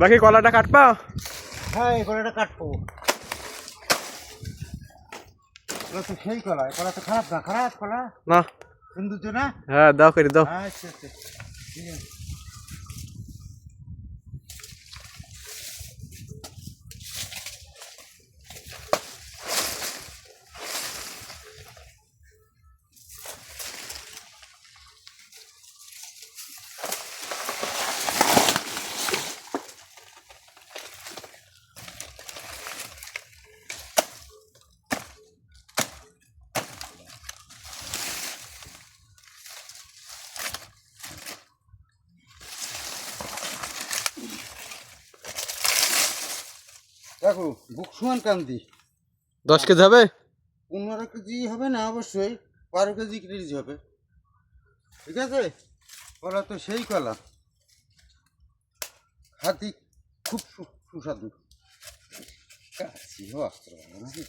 বাকি কলাটা কাটবা? হ্যাঁ এই কলাটা কাটবো। কলা তো সেই কলা কলা তো খারাপ না খারাপ কলা। না। সৌন্দর্য না? হ্যাঁ দাও করে দাও। আচ্ছা আচ্ছা। ঠিক আছে। দেখো বুক সমান কান্দি দশ কেজি হবে? পনেরো কেজি হবে না অবশ্যই। বারো কেজি কেজি হবে। ঠিক আছে? কলা তো সেই কলা। হাতি খুব সুস্বাদু। কাছি অস্ত্র নাকি?